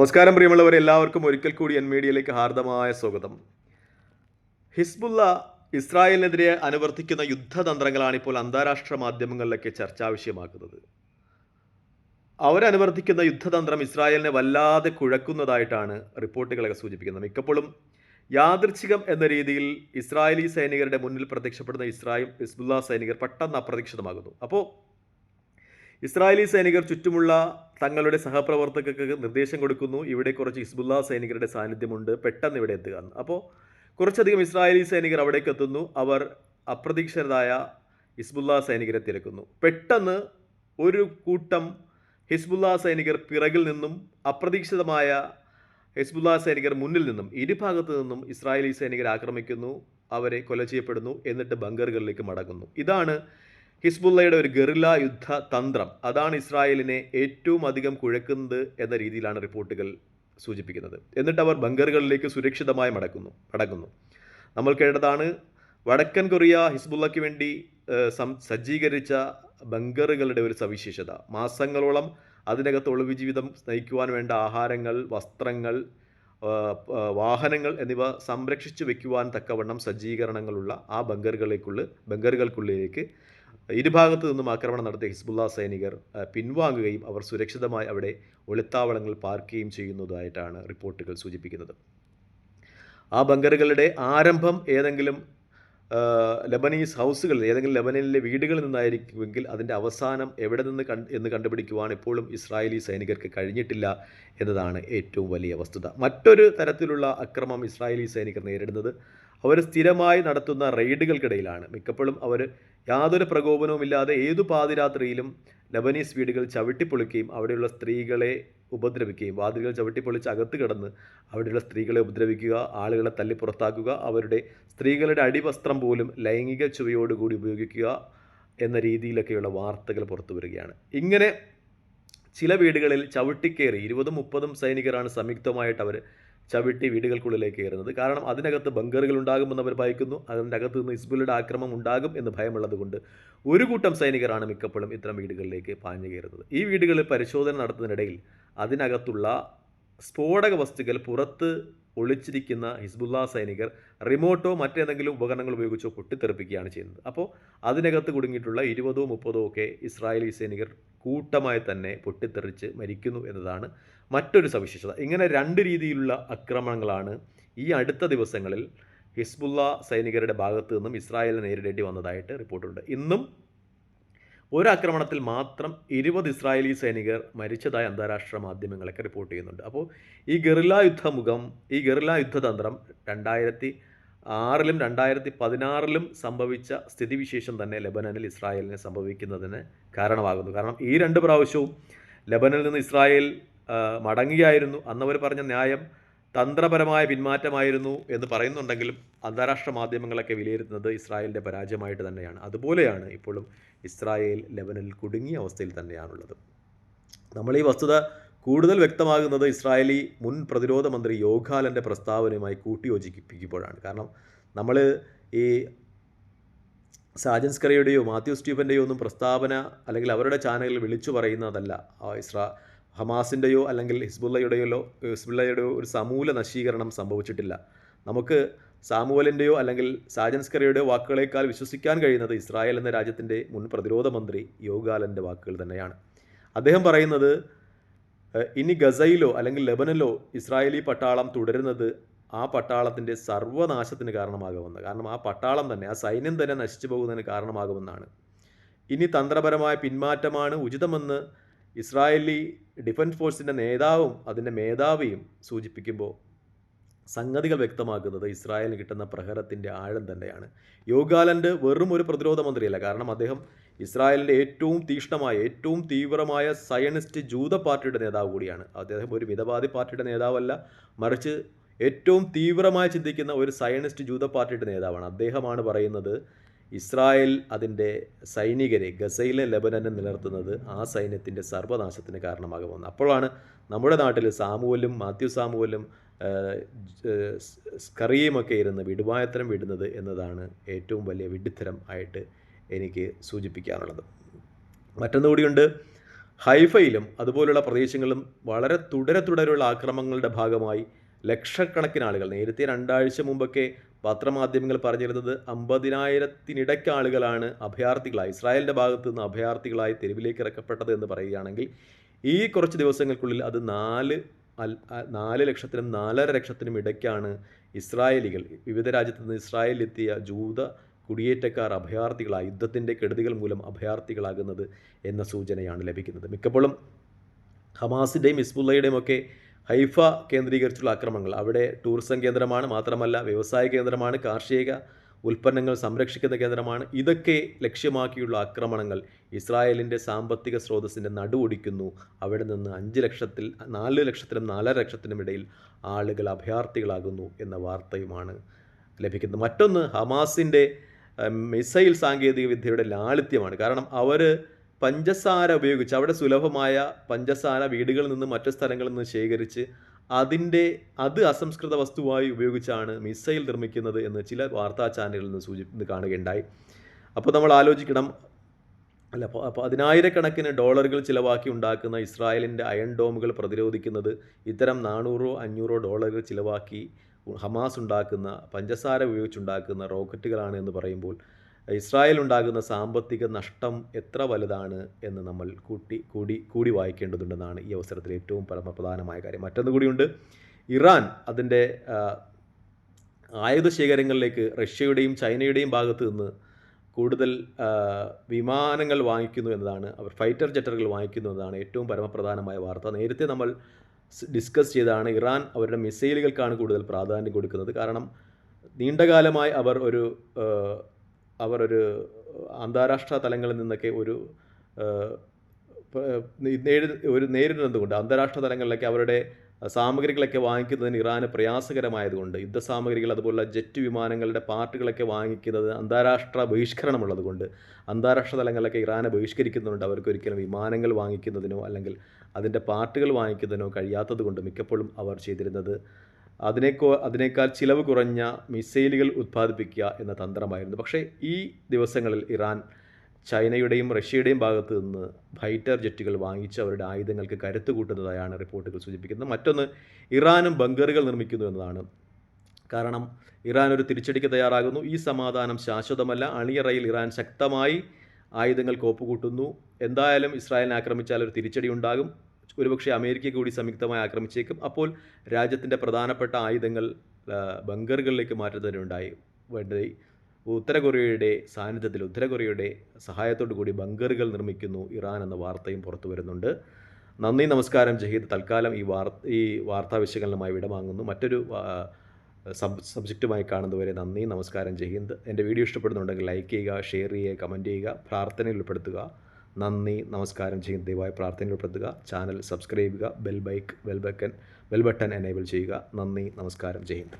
നമസ്കാരം പ്രിയമുള്ളവർ എല്ലാവർക്കും ഒരിക്കൽ കൂടി എൻ മീഡിയയിലേക്ക് ഹാർദമായ സ്വാഗതം. ഹിസ്ബുല്ല ഇസ്രായേലിനെതിരെ അനുവർത്തിക്കുന്ന യുദ്ധതന്ത്രങ്ങളാണ് ഇപ്പോൾ അന്താരാഷ്ട്ര മാധ്യമങ്ങളിലൊക്കെ ചർച്ചാ വിഷയമാക്കുന്നത് അവരനുവർത്തിക്കുന്ന യുദ്ധതന്ത്രം ഇസ്രായേലിനെ വല്ലാതെ കുഴക്കുന്നതായിട്ടാണ് റിപ്പോർട്ടുകളൊക്കെ സൂചിപ്പിക്കുന്നത്. മിക്കപ്പോഴും യാദൃച്ഛികം എന്ന രീതിയിൽ ഇസ്രായേലി സൈനികരുടെ മുന്നിൽ പ്രത്യക്ഷപ്പെടുന്ന ഇസ്രായേൽ ഹിസ്ബുല്ല സൈനികർ പെട്ടെന്ന് അപ്രതീക്ഷിതമാകുന്നു. അപ്പോൾ ഇസ്രായേലി സൈനികർ ചുറ്റുമുള്ള തങ്ങളുടെ സഹപ്രവർത്തകർക്ക് നിർദ്ദേശം കൊടുക്കുന്നു. ഇവിടെ കുറച്ച് ഹിസ്ബുല്ല സൈനികരുടെ സാന്നിധ്യമുണ്ട്. പെട്ടെന്ന് ഇവിടെ എത്തുക. അപ്പോൾ കുറച്ചധികം ഇസ്രായേലി സൈനികർ അവിടേക്ക് എത്തുന്നു. അവർ അപ്രതീക്ഷിതരായ ഹിസ്ബുല്ല സൈനികരെ തിരക്കുന്നു. പെട്ടെന്ന് ഒരു കൂട്ടം ഹിസ്ബുല്ല സൈനികർ പിറകിൽ നിന്നും അപ്രതീക്ഷിതമായ ഹിസ്ബുല്ല സൈനികർ മുന്നിൽ നിന്നും ഇരുഭാഗത്തു നിന്നും ഇസ്രായേലി സൈനികർ ആക്രമിക്കുന്നു. അവരെ കൊല ചെയ്യപ്പെടുന്നു. എന്നിട്ട് ബങ്കറുകളിലേക്ക് മടങ്ങുന്നു. ഇതാണ് ഹിസ്ബുള്ളയുടെ ഒരു ഗറില്ല യുദ്ധ തന്ത്രം അതാണ് ഇസ്രായേലിനെ ഏറ്റവും അധികം കുഴക്കുന്നത് എന്ന രീതിയിലാണ് റിപ്പോർട്ടുകൾ സൂചിപ്പിക്കുന്നത്. എന്നിട്ട് അവർ ബങ്കറുകളിലേക്ക് സുരക്ഷിതമായി മടക്കുന്നു മടങ്ങുന്നു. നമ്മൾ കേട്ടതാണ് വടക്കൻ കൊറിയ ഹിസ്ബുള്ളയ്ക്ക് വേണ്ടി സജ്ജീകരിച്ച ബങ്കറുകളുടെ ഒരു സവിശേഷത. മാസങ്ങളോളം അതിനകത്ത് ഒളിവ് ജീവിതം നയിക്കുവാൻ വേണ്ട ആഹാരങ്ങൾ വസ്ത്രങ്ങൾ വാഹനങ്ങൾ എന്നിവ സംരക്ഷിച്ചു വെക്കുവാൻ തക്കവണ്ണം സജ്ജീകരണങ്ങളുള്ള ആ ബങ്കറുകളിലേക്കുള്ള ബങ്കറുകൾക്കുള്ളിലേക്ക് ഇരുഭാഗത്തു നിന്നും ആക്രമണം നടത്തിയ ഹിസ്ബുള്ള സൈനികർ പിൻവാങ്ങുകയും അവർ സുരക്ഷിതമായി അവിടെ ഒളിത്താവളങ്ങൾ പാർക്കുകയും ചെയ്യുന്നതായിട്ടാണ് റിപ്പോർട്ടുകൾ സൂചിപ്പിക്കുന്നത്. ആ ബങ്കറുകളുടെ ആരംഭം ഏതെങ്കിലും ലബനീസ് ഹൗസുകളിൽ ഏതെങ്കിലും ലബനനിലെ വീടുകളിൽ നിന്നായിരിക്കുമെങ്കിൽ അതിന്റെ അവസാനം എവിടെ നിന്ന് കണ്ട് എന്ന് കണ്ടുപിടിക്കുവാൻ ഇപ്പോഴും ഇസ്രായേലി സൈനികർക്ക് കഴിഞ്ഞിട്ടില്ല എന്നതാണ് ഏറ്റവും വലിയ വസ്തുത. മറ്റൊരു തരത്തിലുള്ള അക്രമം ഇസ്രായേലി സൈനികർ നേരിടുന്നത് അവർ സ്ഥിരമായി നടത്തുന്ന റെയ്ഡുകൾക്കിടയിലാണ്. മിക്കപ്പോഴും അവർ യാതൊരു പ്രകോപനവും ഇല്ലാതെ ഏതു പാതിരാത്രിയിലും ലബനീസ് വീടുകൾ ചവിട്ടിപ്പൊളിക്കുകയും അവിടെയുള്ള സ്ത്രീകളെ ഉപദ്രവിക്കുകയും വാതിലുകൾ ചവിട്ടിപ്പൊളിച്ച് അകത്ത് കിടന്ന് അവിടെയുള്ള സ്ത്രീകളെ ഉപദ്രവിക്കുക ആളുകളെ തല്ലി പുറത്താക്കുക അവരുടെ സ്ത്രീകളുടെ അടിവസ്ത്രം പോലും ലൈംഗിക ചുവയോടുകൂടി ഉപയോഗിക്കുക എന്ന രീതിയിലൊക്കെയുള്ള വാർത്തകൾ പുറത്തു വരികയാണ്. ഇങ്ങനെ ചില വീടുകളിൽ ചവിട്ടിക്കേറി ഇരുപതും മുപ്പതും സൈനികരാണ് സംയുക്തമായിട്ട് അവർ ചവിട്ടി വീടുകൾക്കുള്ളിലേക്ക് കയറുന്നത്. കാരണം അതിനകത്ത് ബങ്കറുകൾ ഉണ്ടാകുമെന്ന് അവർ ഭയക്കുന്നു. അതിന്റെ അകത്ത് നിന്ന് ഇസ്ബുലിയുടെ ആക്രമം ഉണ്ടാകും എന്ന് ഭയമുള്ളതുകൊണ്ട് ഒരു കൂട്ടം സൈനികരാണ് മിക്കപ്പോഴും ഇത്തരം വീടുകളിലേക്ക് പാഞ്ഞു കയറുന്നത്. ഈ വീടുകളിൽ പരിശോധന നടത്തുന്നതിനിടയിൽ അതിനകത്തുള്ള സ്ഫോടക വസ്തുക്കൾ പുറത്ത് ഒളിച്ചിരിക്കുന്ന ഹിസ്ബുല്ല സൈനികർ റിമോട്ടോ മറ്റേതെങ്കിലും ഉപകരണങ്ങൾ ഉപയോഗിച്ചോ പൊട്ടിത്തെറിപ്പിക്കുകയാണ് ചെയ്യുന്നത്. അപ്പോൾ അതിനകത്ത് കുടുങ്ങിയിട്ടുള്ള ഇരുപതോ മുപ്പതോ ഒക്കെ ഇസ്രായേലി സൈനികർ കൂട്ടമായി തന്നെ പൊട്ടിത്തെറിച്ച് മരിക്കുന്നു എന്നതാണ് മറ്റൊരു സവിശേഷത. ഇങ്ങനെ രണ്ട് രീതിയിലുള്ള ആക്രമണങ്ങളാണ് ഈ അടുത്ത ദിവസങ്ങളിൽ ഹിസ്ബുള്ള സൈനികരുടെ ഭാഗത്തു നിന്നും ഇസ്രായേലിനെ നേരിടേണ്ടി വന്നതായിട്ട് റിപ്പോർട്ടുണ്ട്. ഇന്നും ഒരാക്രമണത്തിൽ മാത്രം ഇരുപത് ഇസ്രായേലി സൈനികർ മരിച്ചതായി അന്താരാഷ്ട്ര മാധ്യമങ്ങളൊക്കെ റിപ്പോർട്ട് ചെയ്യുന്നുണ്ട്. അപ്പോൾ ഈ ഗറില്ല യുദ്ധമുഖം ഈ ഗറില്ല യുദ്ധതന്ത്രം രണ്ടായിരത്തി ആറിലും രണ്ടായിരത്തി പതിനാറിലും സംഭവിച്ച സ്ഥിതിവിശേഷം തന്നെ ലെബനനിൽ ഇസ്രായേലിനെ സംഭവിക്കുന്നതിന് കാരണമാകുന്നു. കാരണം ഈ രണ്ട് പ്രാവശ്യവും ലെബനനിൽ നിന്ന് ഇസ്രായേൽ ആ, മടങ്ങുകയായിരുന്നു. അന്നവർ പറഞ്ഞ ന്യായം തന്ത്രപരമായ പിന്മാറ്റമായിരുന്നു എന്ന് പറയുന്നുണ്ടെങ്കിലും അന്താരാഷ്ട്ര മാധ്യമങ്ങളൊക്കെ വിലയിരുത്തുന്നത് ഇസ്രായേലിന്റെ പരാജയമായിട്ട് തന്നെയാണ്. അതുപോലെയാണ് ഇപ്പോഴും ഇസ്രായേൽ ലെബനിൽ കുടുങ്ങിയ അവസ്ഥയിൽ തന്നെയാണുള്ളത്. നമ്മൾ ഈ വസ്തുത കൂടുതൽ വ്യക്തമാകുന്നത് ഇസ്രായേലി മുൻ പ്രതിരോധ മന്ത്രി യോഗാലന്റെ പ്രസ്താവനയുമായി കൂട്ടിയോജിപ്പിക്കുമ്പോഴാണ്. കാരണം നമ്മൾ ഈ സാജൻസ്കറിയുടെയോ മാത്യു സ്റ്റീഫന്റെയോ ഒന്നും പ്രസ്താവന അല്ലെങ്കിൽ അവരുടെ ചാനലിൽ വിളിച്ചു പറയുന്നതല്ല. ഇസ്രാ ഹമാസിന്റെയോ അല്ലെങ്കിൽ ഹിസ്ബുള്ളയുടെയോ ഹിസ്ബുള്ളയുടെയോ ഒരു സമൂല നശീകരണം സംഭവിച്ചിട്ടില്ല. നമുക്ക് സാമുവലിന്റെയോ അല്ലെങ്കിൽ സാജൻസ്കറിയുടെയോ വാക്കുകളേക്കാൾ വിശ്വസിക്കാൻ കഴിയുന്നത് ഇസ്രായേൽ എന്ന രാജ്യത്തിന്റെ മുൻ പ്രതിരോധ മന്ത്രി യോഗാലന്റെ വാക്കുകൾ തന്നെയാണ്. അദ്ദേഹം പറയുന്നത് ഇനി ഗസയിലോ അല്ലെങ്കിൽ ലെബനനിലോ ഇസ്രായേലി പട്ടാളം തുടരുന്നത് ആ പട്ടാളത്തിന്റെ സർവനാശത്തിന് കാരണമാകുമെന്ന്. കാരണം ആ പട്ടാളം തന്നെ ആ സൈന്യം തന്നെ നശിച്ചു പോകുന്നതിന് കാരണമാകുമെന്നാണ്. ഇനി തന്ത്രപരമായ പിന്മാറ്റമാണ് ഉചിതമെന്ന് ഇസ്രായേലി ഡിഫൻസ് ഫോഴ്സിന്റെ നേതാവും അതിന്റെ മേധാവിയും സൂചിപ്പിക്കുമ്പോൾ സംഗതികൾ വ്യക്തമാക്കുന്നത് ഇസ്രായേലിന് കിട്ടുന്ന പ്രഹരത്തിന്റെ ആഴം തന്നെയാണ്. യോഗാലൻഡ് വെറും ഒരു പ്രതിരോധ മന്ത്രിയല്ല. കാരണം അദ്ദേഹം ഇസ്രായേലിന്റെ ഏറ്റവും തീക്ഷ്ണമായ ഏറ്റവും തീവ്രമായ സയനിസ്റ്റ് ജൂത പാർട്ടിയുടെ നേതാവ് കൂടിയാണ്. അദ്ദേഹം ഒരു മിതവാദി പാർട്ടിയുടെ നേതാവല്ല മറിച്ച് ഏറ്റവും തീവ്രമായി ചിന്തിക്കുന്ന ഒരു സയനിസ്റ്റ് ജൂത പാർട്ടിയുടെ നേതാവാണ്. അദ്ദേഹമാണ് പറയുന്നത് ഇസ്രായേൽ അതിന്റെ സൈനികരെ ഗസയിലെ ലബനനെ നിലർത്തുന്നത് ആ സൈന്യത്തിന്റെ സർവനാശത്തിന് കാരണമാകുമെന്ന്. അപ്പോഴാണ് നമ്മുടെ നാട്ടിൽ സാമുവലും മാത്യു സാമുവലും സ്കറിയുമൊക്കെ ഇരുന്ന് വിടുവായത്തരം വിടുന്നത് എന്നതാണ് ഏറ്റവും വലിയ വിഡ്ഢിത്തരം ആയിട്ട് എനിക്ക് സൂചിപ്പിക്കാനുള്ളത്. മറ്റൊന്നുകൂടിയുണ്ട് ഹൈഫയിലും അതുപോലുള്ള പ്രദേശങ്ങളും വളരെ തുടരെ തുടരെയുള്ള ആക്രമങ്ങളുടെ ഭാഗമായി ലക്ഷക്കണക്കിന് ആളുകൾ നേരത്തെ രണ്ടാഴ്ച മുമ്പൊക്കെ പത്രമാധ്യമങ്ങൾ പറഞ്ഞിരുന്നത് അമ്പതിനായിരത്തിനിടയ്ക്ക് ആളുകളാണ് അഭയാർത്ഥികളായി ഇസ്രായേലിന്റെ ഭാഗത്ത് നിന്ന് അഭയാർത്ഥികളായി തെരുവിലേക്ക് ഇറക്കപ്പെട്ടത് എന്ന് പറയുകയാണെങ്കിൽ ഈ കുറച്ച് ദിവസങ്ങൾക്കുള്ളിൽ അത് നാല് നാല് ലക്ഷത്തിനും നാലര ലക്ഷത്തിനും ഇടയ്ക്കാണ് ഇസ്രായേലികൾ വിവിധ രാജ്യത്ത് നിന്ന് ഇസ്രായേലിലെത്തിയ ജൂത കുടിയേറ്റക്കാർ അഭയാർത്ഥികളായി യുദ്ധത്തിന്റെ കെടുതികൾ മൂലം അഭയാർത്ഥികളാകുന്നത് എന്ന സൂചനയാണ് ലഭിക്കുന്നത്. മിക്കപ്പോഴും ഹമാസിന്റെയും ഇസ്ബുല്ലയുടെയും ഒക്കെ ഹൈഫ കേന്ദ്രീകരിച്ചുള്ള ആക്രമണങ്ങൾ അവിടെ ടൂറിസം കേന്ദ്രമാണ് മാത്രമല്ല വ്യവസായ കേന്ദ്രമാണ് കാർഷിക ഉൽപ്പന്നങ്ങൾ സംരക്ഷിക്കുന്ന കേന്ദ്രമാണ്. ഇതൊക്കെ ലക്ഷ്യമാക്കിയുള്ള ആക്രമണങ്ങൾ ഇസ്രായേലിന്റെ സാമ്പത്തിക സ്രോതസ്സിന്റെ നടുവൊടിക്കുന്നു അവിടെ നിന്ന് അഞ്ച് ലക്ഷത്തിൽ നാല് ലക്ഷത്തിനും നാലര ലക്ഷത്തിനും ഇടയിൽ ആളുകൾ അഭയാർത്ഥികളാകുന്നു എന്ന വാർത്തയുമാണ് ലഭിക്കുന്നത്. മറ്റൊന്ന് ഹമാസിന്റെ മിസൈൽ സാങ്കേതിക വിദ്യയുടെ ലാളിത്യമാണ്. കാരണം അവർ പഞ്ചസാര ഉപയോഗിച്ച് അവിടെ സുലഭമായ പഞ്ചസാര വീടുകളിൽ നിന്ന് മറ്റു സ്ഥലങ്ങളിൽ നിന്ന് ശേഖരിച്ച് അതിന്റെ അത് അസംസ്കൃത വസ്തുവായി ഉപയോഗിച്ചാണ് മിസൈൽ നിർമ്മിക്കുന്നത് എന്ന് ചില വാർത്താ ചാനലുകളിൽ നിന്ന് സൂചി കാണുകയുണ്ടായി. അപ്പോൾ നമ്മൾ ആലോചിക്കണം. അല്ല പതിനായിരക്കണക്കിന് ഡോളറുകൾ ചിലവാക്കി ഉണ്ടാക്കുന്ന ഇസ്രായേലിന്റെ അയൺ ഡോമുകൾ പ്രതിരോധിക്കുന്നത് ഇത്തരം നാനൂറോ അഞ്ഞൂറോ ഡോളറുകൾ ചിലവാക്കി ഹമാസ് ഉണ്ടാക്കുന്ന പഞ്ചസാര ഉപയോഗിച്ചുണ്ടാക്കുന്ന റോക്കറ്റുകളാണ് എന്ന് പറയുമ്പോൾ ഇസ്രായേൽ ഉണ്ടാകുന്ന സാമ്പത്തിക നഷ്ടം എത്ര വലുതാണ് എന്ന് നമ്മൾ കൂട്ടി കൂടി കൂടി വായിക്കേണ്ടതുണ്ടെന്നാണ് ഈ അവസരത്തിൽ ഏറ്റവും പരമപ്രധാനമായ കാര്യം. മറ്റൊന്ന് കൂടിയുണ്ട്. ഇറാൻ അതിന്റെ ആയുധ ശേഖരങ്ങളിലേക്ക് റഷ്യയുടെയും ചൈനയുടെയും ഭാഗത്ത് നിന്ന് കൂടുതൽ വിമാനങ്ങൾ വാങ്ങിക്കുന്നു എന്നതാണ് അവർ ഫൈറ്റർ ജെറ്ററുകൾ വാങ്ങിക്കുന്നു എന്നതാണ് ഏറ്റവും പരമപ്രധാനമായ വാർത്ത. നേരത്തെ നമ്മൾ ഡിസ്കസ് ചെയ്തതാണ് ഇറാൻ അവരുടെ മിസൈലുകൾക്കാണ് കൂടുതൽ പ്രാധാന്യം കൊടുക്കുന്നത്. കാരണം നീണ്ടകാലമായി അവർ ഒരു അവർ ഒരു അന്താരാഷ്ട്ര തലങ്ങളിൽ നിന്നൊക്കെ ഒരു നേരി- ഒരു നേരിടുന്നതുകൊണ്ട് അന്താരാഷ്ട്ര തലങ്ങളിലൊക്കെ അവരുടെ സാമഗ്രികളൊക്കെ വാങ്ങിക്കുന്നതിന് ഇറാന് പ്രയാസകരമായതുകൊണ്ട് യുദ്ധസാമഗ്രികൾ അതുപോലെ ജെറ്റ് വിമാനങ്ങളുടെ പാർട്ടുകളൊക്കെ വാങ്ങിക്കുന്നത് അന്താരാഷ്ട്ര ബഹിഷ്കരണമുള്ളതുകൊണ്ട് അന്താരാഷ്ട്ര തലങ്ങളിലൊക്കെ ഇറാനെ ബഹിഷ്കരിക്കുന്നുണ്ട്. അവർക്ക് ഒരിക്കലും വിമാനങ്ങൾ വാങ്ങിക്കുന്നതിനോ അല്ലെങ്കിൽ അതിന്റെ പാർട്ടുകൾ വാങ്ങിക്കുന്നതിനോ കഴിയാത്തതുകൊണ്ട് മിക്കപ്പോഴും അവർ ചെയ്തിരുന്നത് അതിനേക്കോ അതിനേക്കാൾ ചിലവ് കുറഞ്ഞ മിസൈലുകൾ ഉത്പാദിപ്പിക്കുക എന്ന തന്ത്രമായിരുന്നു. പക്ഷേ ഈ ദിവസങ്ങളിൽ ഇറാൻ ചൈനയുടെയും റഷ്യയുടെയും ഭാഗത്ത് നിന്ന് ഫൈറ്റർ ജെറ്റുകൾ വാങ്ങിച്ച് അവരുടെ ആയുധങ്ങൾക്ക് കരുത്ത് കൂട്ടുന്നതായാണ് റിപ്പോർട്ടുകൾ സൂചിപ്പിക്കുന്നത്. മറ്റൊന്ന് ഇറാനും ബങ്കറുകൾ നിർമ്മിക്കുന്നു എന്നതാണ്. കാരണം ഇറാൻ ഒരു തിരിച്ചടിക്ക് തയ്യാറാകുന്നു. ഈ സമാധാനം ശാശ്വതമല്ല. അണിയറയിൽ ഇറാൻ ശക്തമായി ആയുധങ്ങൾ കോപ്പുകൂട്ടുന്നു. എന്തായാലും ഇസ്രായേലിനെ ആക്രമിച്ചാൽ ഒരു തിരിച്ചടി ഉണ്ടാകും. ഒരുപക്ഷെ അമേരിക്ക കൂടി സംയുക്തമായി ആക്രമിച്ചേക്കും. അപ്പോൾ രാജ്യത്തിന്റെ പ്രധാനപ്പെട്ട ആയുധങ്ങൾ ബങ്കറുകളിലേക്ക് മാറ്റുന്നതിനുണ്ടായി. വേണ്ടത് ഉത്തര കൊറിയയുടെ സാന്നിധ്യത്തിൽ ഉത്തര കൊറിയയുടെ സഹായത്തോടു കൂടി ബങ്കറുകൾ നിർമ്മിക്കുന്നു ഇറാൻ എന്ന വാർത്തയും പുറത്തു വരുന്നുണ്ട്. നന്ദി നമസ്കാരം ജഹീദ് തൽക്കാലം ഈ വാർ ഈ വാർത്താ വിശകലനമായി വിടവാങ്ങുന്നു. മറ്റൊരു സബ് സബ്ജക്റ്റുമായി കാണുന്നതുവരെ നന്ദി നമസ്കാരം ജഹീന്ദ് എന്റെ വീഡിയോ ഇഷ്ടപ്പെടുന്നുണ്ടെങ്കിൽ ലൈക്ക് ചെയ്യുക ഷെയർ ചെയ്യുക കമന്റ് ചെയ്യുക പ്രാർത്ഥനയിൽ ഉൾപ്പെടുത്തുക. നന്ദി നമസ്കാരം ചെയ്യും ദയവായി പ്രാർത്ഥനയിൽ ഉൾപ്പെടുത്തുക. ചാനൽ സബ്സ്ക്രൈബ് ചെയ്യുക. ബെൽ ബൈക്ക് ബെൽ ബക്കൻ ബെൽ ബട്ടൺ എനേബിൾ ചെയ്യുക. നന്ദി നമസ്കാരം ജഹീന്ദ്